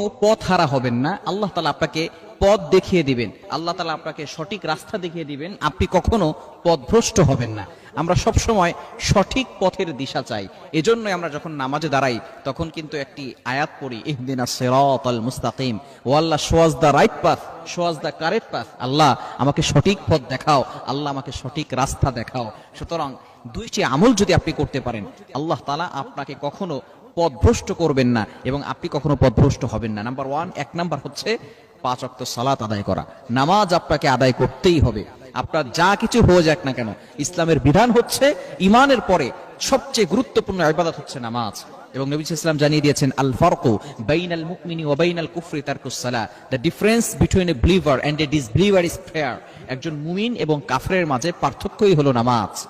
কখনো পথ হারা হবেন না। আল্লাহ তালা আপনাকে পথ দেখিয়ে দিবেন। আল্লাহ তালা আপনাকে সঠিক রাস্তা দেখিয়ে দিবেন। আপনি কখনো পথভ্রষ্ট হবেন না। আমরা সব সময় সঠিক পথের দিশা চাই। এজন্যই আমরা যখন নামাজে দাঁড়াই, তখন কিন্তু একটি আয়াত পড়ি, ইহদিনা সিরাত আল মুস্তাকিম। O Allah show us the right path show us the correct path. Allah, আমাকে সঠিক পথ দেখাও। আল্লাহ, আমাকে সঠিক রাস্তা দেখাও। সুতরাং দুইটি আমল যদি আপনি করতে পারেন, আল্লাহ তালা আপনাকে কখনো পথভ্রষ্ট করবেন না এবং আপনি কখনো পথভ্রষ্ট হবেন না। নাম্বার ওয়ান এক নাম্বার হচ্ছে পাঁচ অক্ত সালাত আদায় করা। নামাজ আপনাকে আদায় করতেই হবে। আপনার যা কিছু হয়ে যাক না কেন, ইসলামের বিধান হচ্ছে ইমানের পরে সবচেয়ে গুরুত্বপূর্ণ ইবাদত হচ্ছে নামাজ। এবং নবী ইসলাম জানিয়ে দিয়েছেন, আল ফারকু বাইনাল মুকমিনি ওয়া বাইনাল কুফরি তারকুস সালাহ the difference between a believer and a disbeliever is prayer একজন মুমিন এবং কাফরের মাঝে পার্থক্যই হলো নামাজ।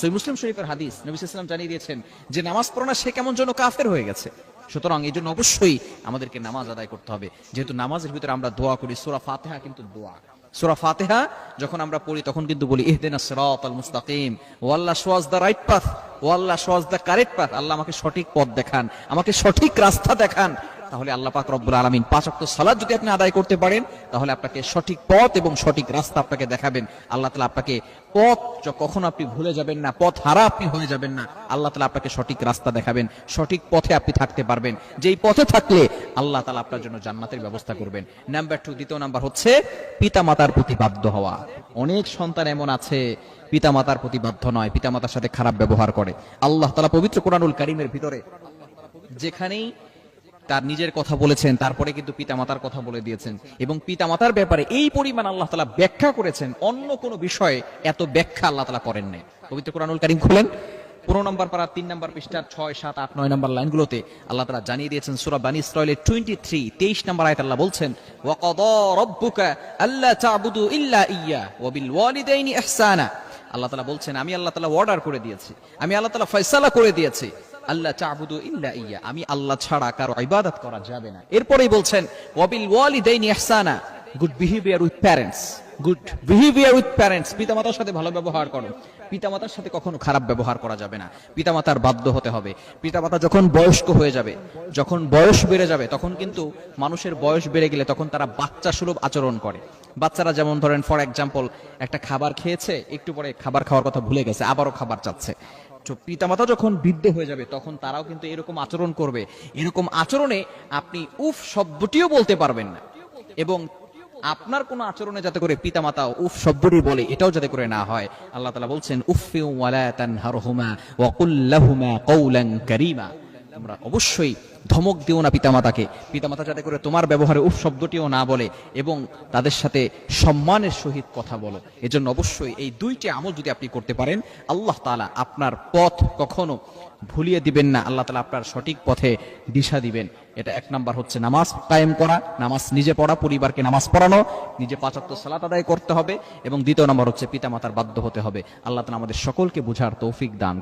সই মুসলিম শরীফের হাদিস নবী ইসলাম জানিয়ে দিয়েছেন যে নামাজ পড়ো সে কেমন জন্য কাফের হয়ে গেছে। সুতরাং এই জন্য অবশ্যই আমাদেরকে নামাজ আদায় করতে হবে। যেহেতু নামাজের ভিতরে আমরা দোয়া করি, সূরা ফাতিহা কিন্তু দোয়া। সূরা ফাতিহা যখন আমরা পড়ি তখন কিন্তু বলি, ইহদিনা সিরাতাল মুস্তাকিম, O Allah show us the right path, O Allah show us the correct path, Allah আমাকে সঠিক পথ দেখান, আমাকে সঠিক রাস্তা দেখান। তাহলে আল্লাহ পাক রব্বুল আলামিন পাঁচ ওয়াক্ত সালাত যদি আপনি আদায় করতে পারেন, তাহলে আপনাকে সঠিক পথ এবং সঠিক রাস্তা আপনাকে দেখাবেন। আল্লাহ তাআলা আপনাকে পথ কখনো আপনি ভুলে যাবেন না, পথ হারা আপনি হয়ে যাবেন না। আল্লাহ তাআলা আপনাকে সঠিক রাস্তা দেখাবেন, সঠিক পথে আপনি থাকতে পারবেন। যেই পথে থাকলে আল্লাহ তাআলা আপনার জন্য জান্নাতের ব্যবস্থা করবেন। নাম্বার টু দ্বিতীয় নাম্বার হচ্ছে পিতা মাতার প্রতি বাধ্য হওয়া। অনেক সন্তান এমন আছে পিতা মাতার প্রতি বাধ্য নয় পিতা মাতার সাথে খারাপ ব্যবহার করে। আল্লাহ তাআলা পবিত্র কোরআনুল কারীমের ভিতরে যেখানেই তার নিজের কথা বলেছেন, তারপরে কিন্তু পিতামাতার কথা বলে দিয়েছেন। এবং পিতামাতার ব্যাপারে এই পরিমাণ আল্লাহ তালা ব্যাখ্যা করেছেন, অন্য কোনো বিষয়ে এত ব্যাখ্যা আল্লাহ তালা করেন নাই। পবিত্র কোরআনুল কারিম খুলেন। পনেরো নম্বর পারা, তিন নম্বর পৃষ্ঠার ছয়, সাত, আট, নয় নম্বর লাইনগুলোতে আল্লাহ তালা জানিয়ে দিয়েছেন, সুরা বানি ইসরায়েলের টোয়েন্টি থ্রি তেইশ নম্বর আয়াত আল্লাহ বলছেন আল্লাহ তালা বলছেন, আমি আল্লাহ তালা অর্ডার করে দিয়েছি, আমি আল্লাহ তালা ফয়সালা করে দিয়েছি। আল্লাহ চাবুদু ইল্লা ইয়া। আমি আল্লাহ ছাড়া কারও ইবাদত করা যাবে না। এরপরেই বলছেন, ওয়াবিল ওয়ালিদাইনি ইহসানা। Good behaviour with parents good behaviour with parents পিতামাতার সাথে ভালো ব্যবহার করো। পিতামাতার সাথে কখনো খারাপ ব্যবহার করা যাবে না। পিতামাতার বাধ্য হতে হবে। পিতামাতা যখন বয়স্ক হয়ে যাবে, যখন বয়স বেড়ে যাবে, তখন কিন্তু মানুষের বয়স বেড়ে গেলে তখন তারা বাচ্চা সুলভ আচরণ করে। বাচ্চারা যেমন ধরেন ফর এক্সাম্পল একটা খাবার খেয়েছে, একটু পরে খাবার খাওয়ার কথা ভুলে গেছে, আবারও খাবার চাচ্ছে। পিতামাতা যখন বৃদ্ধ হয়ে যাবে, তখন তারাও কিন্তু এরকম আচরণ করবে। এরকম আচরণে আপনি উফ শব্দটিও বলতে পারবেন না। এবং আপনার কোন আচরণে যাতে করে পিতামাতা উফ শব্দটি বলে, এটাও যাতে করে না হয়। আল্লাহ তালা বলছেন উফিউ ওয়ালা তানহারহুমা ওয়া কুল লাহুমা কওলান কারীমা। তোমরা অবশ্যই ধমক দিও না পিতামাতাকে। পিতামাতা যাতে করে তোমার ব্যবহারে উফ শব্দটিও না বলে এবং তাদের সাথে সম্মানের সহিত কথা বলো। এজন্য অবশ্যই এই দুইটি আমল যদি আপনি করতে পারেন, আল্লাহ তাআলা আপনার পথ কখনো ভুলিয়ে দিবেন না। আল্লাহ তাআলা আপনার সঠিক পথে দিশা দিবেন। এটা এক নাম্বার হচ্ছে নামাজ কায়েম করা, নামাজ নিজে পড়া, পরিবারকে নামাজ পড়ানো, নিজে পাঁচাত্ত সালাত আদায় করতে হবে এবং দ্বিতীয় নাম্বার হচ্ছে পিতামাতার বাধ্য হতে হবে। আল্লাহ তাআলা আমাদের সকলকে বুঝার তৌফিক দান